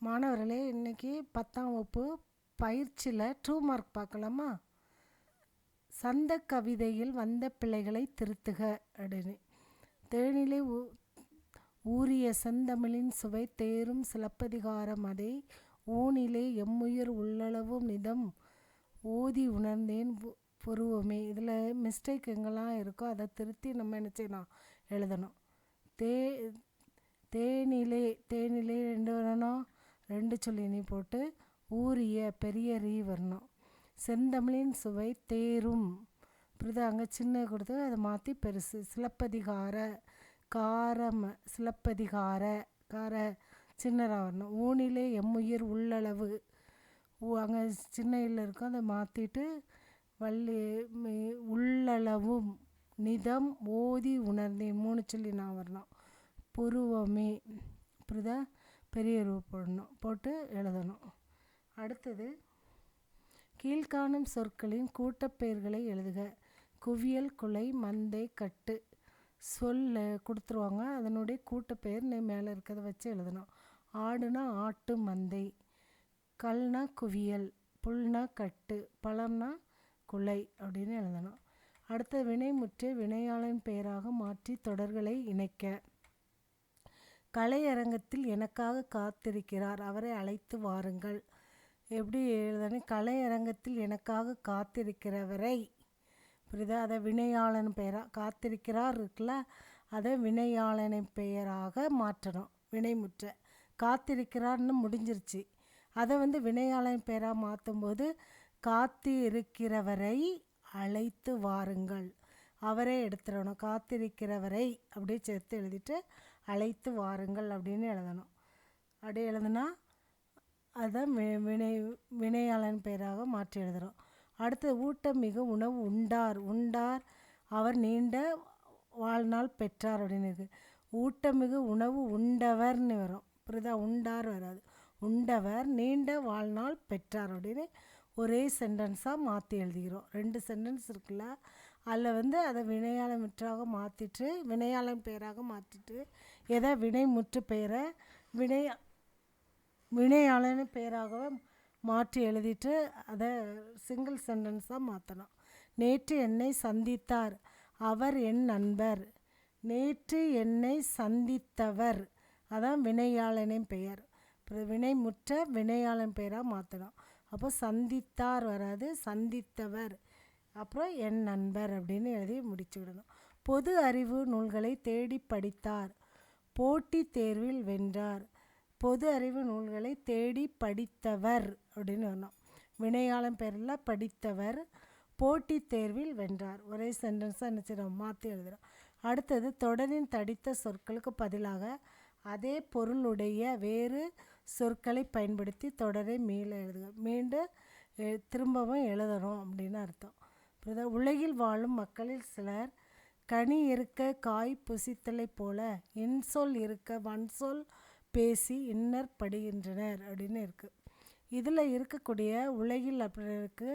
மாணவர்களே இன்றைக்கி பத்தாம் வகுப்பு பயிற்சியில் டூ மார்க் பார்க்கலாமா? சந்த கவிதையில் வந்த பிள்ளைகளை திருத்துக அப்படின்னு. தேனிலே ஊ ஊறிய செந்தமிழின் சுவை தேரும் சிலப்பதிகாரம் அதை ஊனிலே எம்முயிர் உள்ளளவும் நிதம் ஓதி உணர்ந்தேன் பு- புருவமே. இதில் மிஸ்டேக் எங்கெல்லாம் இருக்கோ அதை திருத்தி நம்ம என்ன செய்யணும்? எழுதணும். தே தேனிலே தேனிலே ரெண்டு வரணும். ரெண்டு சொல்லி நீ போட்டு ஊரிய பெரிய ரீ வரணும். செந்தமிழின் சுவை தேரும். புரியுதா அங்கே சின்ன கொடுத்து அதை மாற்றி பெருசு. சிலப்பதிகார காரம் சிலப்பதிகார கார சின்னதாக வரணும். ஊனிலே எம்முயிர் உள்ளளவு. அங்கே சின்ன இல்ல இருக்கும். அதை மாற்றிட்டு வள்ளி மி- உள்ளளவும். நிதம் ஓதி உணர்ந்தேன். மூணு சொல்லி நான் வரணும். புருவமே. புரியுதா பெரிய ரூ போடணும் போட்டு எழுதணும். அடுத்தது கீழ்காணும் சொற்களின் கூட்டப்பெயர்களை எழுதுக. குவியல் குலை மந்தை கட்டு. சொல்ல கொடுத்துருவாங்க. அதனுடைய கூட்டப்பெயர் நீ மேலே இருக்கிறத வச்சு எழுதணும். ஆடுனா ஆட்டு மந்தை. கல்னா குவியல் புல்னா கட்டு. பழம்னா குலை அப்படின்னு எழுதணும். அடுத்த வினைமுற்றை வினையாளன் பெயராக மாற்றி தொடர்களை இணைக்க. கலையரங்கத்தில் எனக்காக காத்திருக்கிறார். அவரை அழைத்து வாருங்கள். எப்படி எழுதணும் கலையரங்கத்தில் எனக்காக காத்திருக்கிறவரை. புரியுதா? அதை வினையாளன் பெயராக காத்திருக்கிறார் இருக்குல்ல அதை வினையாளனின் பெயராக மாற்றணும். வினைமுற்ற. காத்திருக்கிறார்னு முடிஞ்சிருச்சு. அதை வந்து வினையாளன் பெயராக மாற்றும்போது காத்திருக்கிறவரை அழைத்து வாருங்கள். அவரே எடுத்துடணும். காத்திருக்கிறவரை அப்படியே சேர்த்து எழுதிட்டு அழைத்து வாருங்கள் அப்படின்னு எழுதணும். அப்படி எழுதுனா அதை வி- வினை வினையாளன் பெயராக மாற்றி எழுதுகிறோம் அடுத்து ஊட்டமிகு உணவு உண்டார். உண்டார் அவர் நீண்ட வாழ்நாள் பெற்றார் அப்படின்னு இருக்குது ஊட்டமிகு உணவு உண்டவர்னு வரும். புரியுதா உண்டார் வராது. உண்டவர் நீண்ட வாழ்நாள் பெற்றார் அப்படின்னு ஒரே சென்டென்ஸாக மாற்றி எழுதுகிறோம். ரெண்டு சென்டென்ஸ் இருக்குல்ல அதில் வந்து அதை வினையாளன் மற்றாக மாற்றிட்டு வினையாளன் பெயராக மாற்றிட்டு எதை வினைமுற்று பெயரை? வினை வினையாளன் பெயராகவே மாற்றி எழுதிட்டு அதை சிங்கிள் சென்டென்ஸாக மாற்றணும் நேற்று என்னை சந்தித்தார் அவர் என் நண்பர். நேற்று என்னை சந்தித்தவர் அதான் வினையாளனின் பெயர். அப்புறம் வினைமுற்ற வினையாளன் பெயராக மாற்றணும் அப்போ சந்தித்தார் வராது சந்தித்தவர். அப்புறம் என் நண்பர் அப்படின்னு எழுதி முடிச்சு விடணும். பொது அறிவு நூல்களை தேடி படித்தார். போட்டித் தேர்வில் வென்றார். பொது அறிவு நூல்களை தேடி படித்தவர் அப்படின்னு வரணும். வினையாளம் பேரில் படித்தவர் போட்டித் தேர்வில் வென்றார். ஒரே சென்டென்ஸாக நினச்சிடும் மாற்றி எழுதுகிறோம் அடுத்தது தொடரின் தடித்த சொற்களுக்கு பதிலாக அதே பொருளுடைய வேறு சொற்களை பயன்படுத்தி தொடரை மீள எழுதுக. மீண்டும் எ- திரும்பவும் எழுதணும் அப்படின்னு அர்த்தம். உலகில் வாழும் மக்களில் சிலர் கனி இருக்க காய் புசித்தலைப் போல இன்சொல் இருக்க வன்சொல் பேசி இன்னர் படுகின்றனர் அப்படின்னு இருக்குது இதில் இருக்கக்கூடிய உலகில் அப்படிக்கு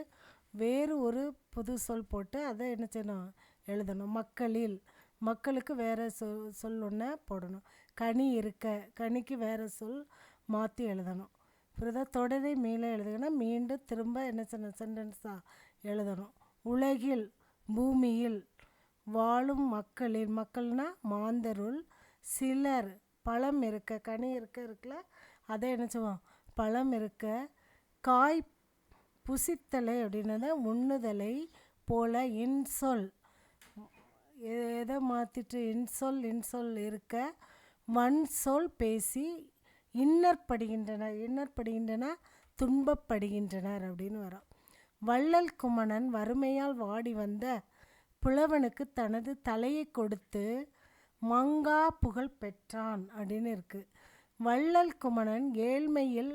வேறு ஒரு புது சொல் போட்டு அதை என்ன செய்யணும்? எழுதணும். மக்களில். மக்களுக்கு வேறு சொல் சொல் ஒன்று போடணும். கனி இருக்க கனிக்கு வேறு சொல் மாற்றி எழுதணும். புரியுதா தொடரை மேலே எழுதுனா மீண்டும் திரும்ப என்ன செய்யணும் சென்டென்ஸாக எழுதணும். உலகில் பூமியில் வாழும் மக்களின் மக்கள்னா மாந்தருள் சிலர் பழம் இருக்க கனி இருக்க இருக்குல்ல அதை என்ன செய்வோம் பழம் இருக்க காய் புசித்தலை அப்படின்னத உண்ணுதலை போல இன்சொல். எதை மாற்றிட்டு இன்சொல் இன்சொல் இருக்க வன் சொல் பேசி இன்னற்படுகின்றனர் இன்னற்படுகின்றன துன்பப்படுகின்றனர் அப்படின்னு வரும். வள்ளல் குமணன் வறுமையால் வாடி வந்த புலவனுக்கு தனது தலையை கொடுத்து மங்கா புகழ் பெற்றான் அப்படின்னு இருக்குது வள்ளல் குமணன் ஏழ்மையில்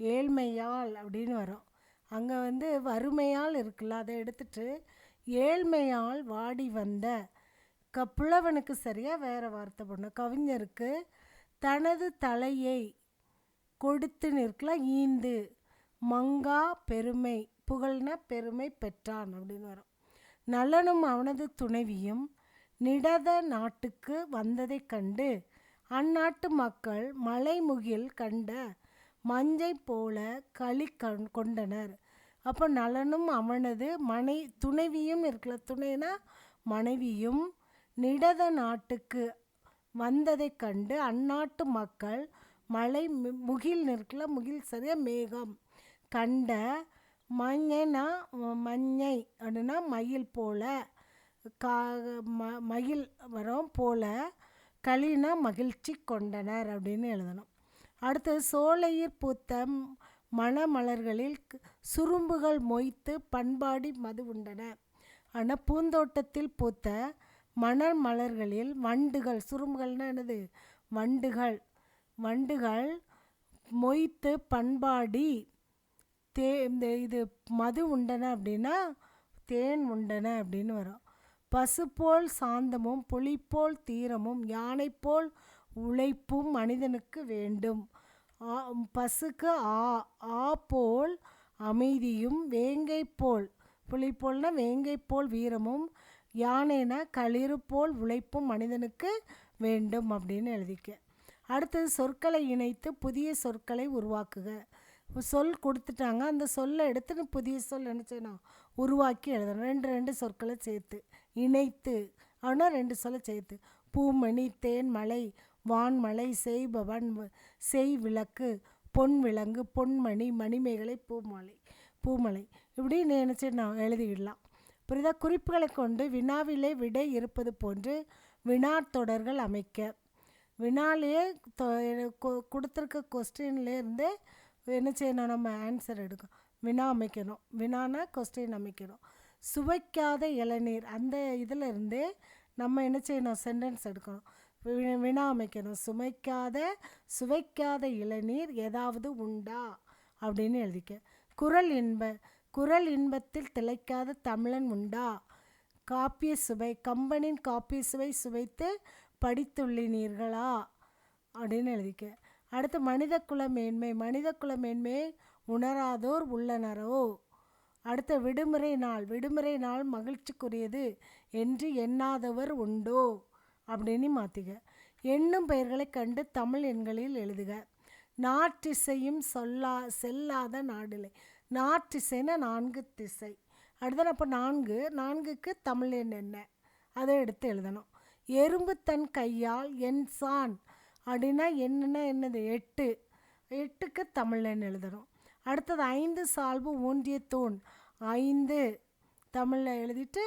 ஏழ்மையால் அப்படின்னு வரும். அங்கே வந்து வறுமையால் இருக்குல்ல அதை எடுத்துட்டு ஏழ்மையால் வாடி வந்த க புலவனுக்கு சரியாக வேறு வார்த்தை பண்ணணும் கவிஞருக்கு தனது தலையை கொடுத்து நிற்கலாம் ஈந்து மங்கா பெருமை புகழ்னா பெருமை பெற்றான் அப்படின்னு வரும். நலனும் அவனது துணைவியும் நிடத நாட்டுக்கு வந்ததைக் கண்டு அந்நாட்டு மக்கள் மலைமுகில் கண்ட மஞ்சை போல களி கண் கொண்டனர். அப்போ நலனும் அவனது மனை துணைவியும் இருக்கல துணைனா மனைவியும் நிடத நாட்டுக்கு வந்ததைக் கண்டு அந்நாட்டு மக்கள் மலை முகில் நிற்கல முகில் சரியா மேகம் கண்ட மஞ்சனா மஞ்சை அப்படின்னா மயில் போல கா ம மயில் வரும் போல களினா மகிழ்ச்சி கொண்டனர் அப்படின்னு எழுதணும். அடுத்தது சோலையிற் பூத்த மணமலர்களில் சுரும்புகள் மொய்த்து பண்பாடி மது உண்டன. ஆனால் பூந்தோட்டத்தில் பூத்த மணல் மலர்களில் வண்டுகள் சுரும்புகள்னா என்னது? வண்டுகள். வண்டுகள் மொய்த்து பண்பாடி தே இந்த இது மது உண்டன அப்படின்னா தேன் உண்டன அப்படின்னு வரும். பசுபோல் சாந்தமும் புலிப்போல் தீரமும் யானை போல் உழைப்பும் மனிதனுக்கு வேண்டும். ஆ பசுக்கு ஆ ஆ போல் அமைதியும் வேங்கை போல் புலி போல்னா வேங்கை போல் வீரமும் யானைனா களிறு போல் உழைப்பும் மனிதனுக்கு வேண்டும் அப்படின்னு எழுதிக்க. அடுத்தது சொற்களை இணைத்து புதிய சொற்களை உருவாக்குக. சொல் கொடுத்துட்டாங்க. அந்த சொல்லை எடுத்து புதிய சொல் என்ன செய்யணும்? உருவாக்கி எழுதணும். ரெண்டு ரெண்டு சொற்களை சேர்த்து. இணைத்து. ஆனால் ரெண்டு சொல்லை சேர்த்து. பூமணி தேன்மலை வான்மலை செய்பவன் செய் விளக்கு பொன் விலங்கு பொன்மணி மணிமேகலை பூமாலை பூமலை. இப்படி நினச்சி நான் எழுதிடலாம். எழுதிவிடலாம் குறிப்புகளை கொண்டு வினாவிலே விடை இருப்பது போன்று வினா தொடர்கள் அமைக்க. வினாலேயே தொ- கொ- கொடுத்துருக்க கொஸ்டின்லேருந்து என்ன செய்யணும்? நம்ம ஆன்சர் எடுக்கும் வினா அமைக்கணும். வினானா கொஸ்டின் அமைக்கணும். சுவைக்காத இளநீர். அந்த இதில் இருந்தே நம்ம என்ன செய்யணும்? சென்டென்ஸ் எடுக்கணும். வி- வினா அமைக்கணும். சுமைக்காத சுவைக்காத இளநீர் ஏதாவது உண்டா? அப்படின்னு எழுதிக்க. குரல் இன்ப. குரல் இன்பத்தில் திளைக்காத தமிழன் உண்டா? காப்பிய சுவை. கம்பனின் காப்பிய சுவை சுவைத்து படித்துள்ளினீர்களா அப்படின்னு எழுதிக்க. அடுத்து மனித குல மேன்மை மனித குல மேன்மையை உணராதோர் உள்ளனரோ? அடுத்த விடுமுறை நாள் விடுமுறை நாள் மகிழ்ச்சிக்குரியது என்று எண்ணாதவர் உண்டோ? அப்படின்னு மாற்றிக்க எண்ணும் பெயர்களை கண்டு தமிழ் எண்களில் எழுதுக. நாற்றிசையும் சொல்லா செல்லாத நாடிலை. நாற்றிசைன்னா நான்கு திசை. அடுத்தது அப்போ நான்கு. நான்குக்கு தமிழ் எண் என்ன? அதை எடுத்து எழுதணும். எறும்பு தன் கையால் என் சான் அப்படின்னா என்னன்னா என்னது? எட்டு. எட்டுக்கு தமிழ்லன்னு எழுதணும். அடுத்தது ஐந்து சால்பு ஊன்றிய தூண். ஐந்து. தமிழில் எழுதிட்டு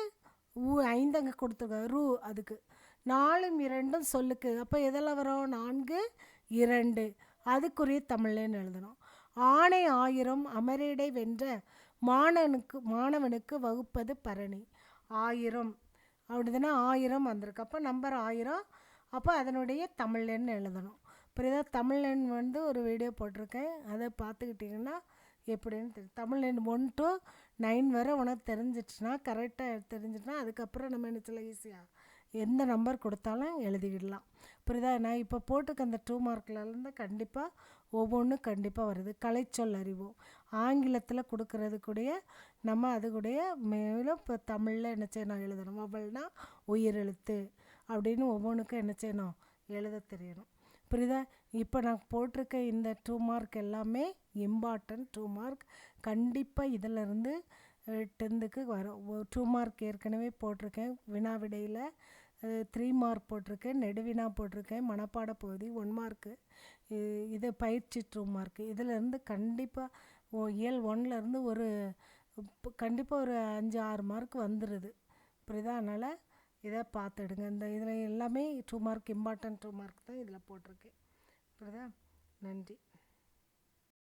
ஊ ஐந்து அங்கே ரூ அதுக்கு. நாலும் இரண்டும் சொல்லுக்கு. அப்போ எதெல்லாம் வரும்? நான்கு இரண்டு. அதுக்குரிய தமிழ்லன்னு எழுதணும். ஆணை ஆயிரம் அமரேடை வென்ற மாணவனுக்கு மாணவனுக்கு வகுப்பது பரணி. ஆயிரம். அப்படிதானே? ஆயிரம் வந்திருக்கு. அப்போ நம்பர் ஆயிரம் அப்போ அதனுடைய தமிழ்லன்னு எழுதணும். புரியுதா தமிழ்லன் வந்து ஒரு வீடியோ போட்டிருக்கேன். அதை பார்த்துக்கிட்டிங்கன்னா எப்படின்னு தெரியும் தமிழ்லன் ஒன் டு நைன் வரை உனக்கு தெரிஞ்சிச்சுன்னா கரெக்டாக தெரிஞ்சிட்டுனா அதுக்கப்புறம் நம்ம என்ன ஈஸியாக எந்த நம்பர் கொடுத்தாலும் எழுதிக்கிடலாம். புரியுதா? நான் இப்போ போட்டுக்க அந்த டூ மார்க்லேருந்து கண்டிப்பாக ஒவ்வொன்றும் கண்டிப்பாக வருது. கலைச்சொல் அறிவோம். ஆங்கிலத்தில் கொடுக்கறது கூடய நம்ம அது கூடய மேலும் இப்போ தமிழில் என்ன செய்யணும்? எழுதணும். அவள்னா உயிரெழுத்து. அப்படின்னு ஒவ்வொன்றுக்கும் என்ன செய்யணும்? எழுத தெரியணும். புரியுதா? இப்போ நான் போட்டிருக்க இந்த டூ மார்க் எல்லாமே இம்பார்ட்டன்ட் டூ மார்க் கண்டிப்பாக இதிலிருந்து டென்த்துக்கு வரும் டூ மார்க் ஏற்கனவே போட்டிருக்கேன். வினா விடையில் த்ரீ மார்க் போட்டிருக்கேன். நெடுவினா போட்டிருக்கேன். மனப்பாட பகுதி ஒன் மார்க்கு இது பயிற்சி டூ மார்க்கு இதிலேருந்து கண்டிப்பாக ஓ இயல் ஒன்லேருந்து ஒரு கண்டிப்பாக ஒரு அஞ்சு ஆறு மார்க் வந்துடுது புரியுதா? அதனால் இதை பார்த்துடுங்க இந்த இதில் எல்லாமே two mark important two mark தான் இதில் போட்டிருக்கேன் புரியுதா? நன்றி.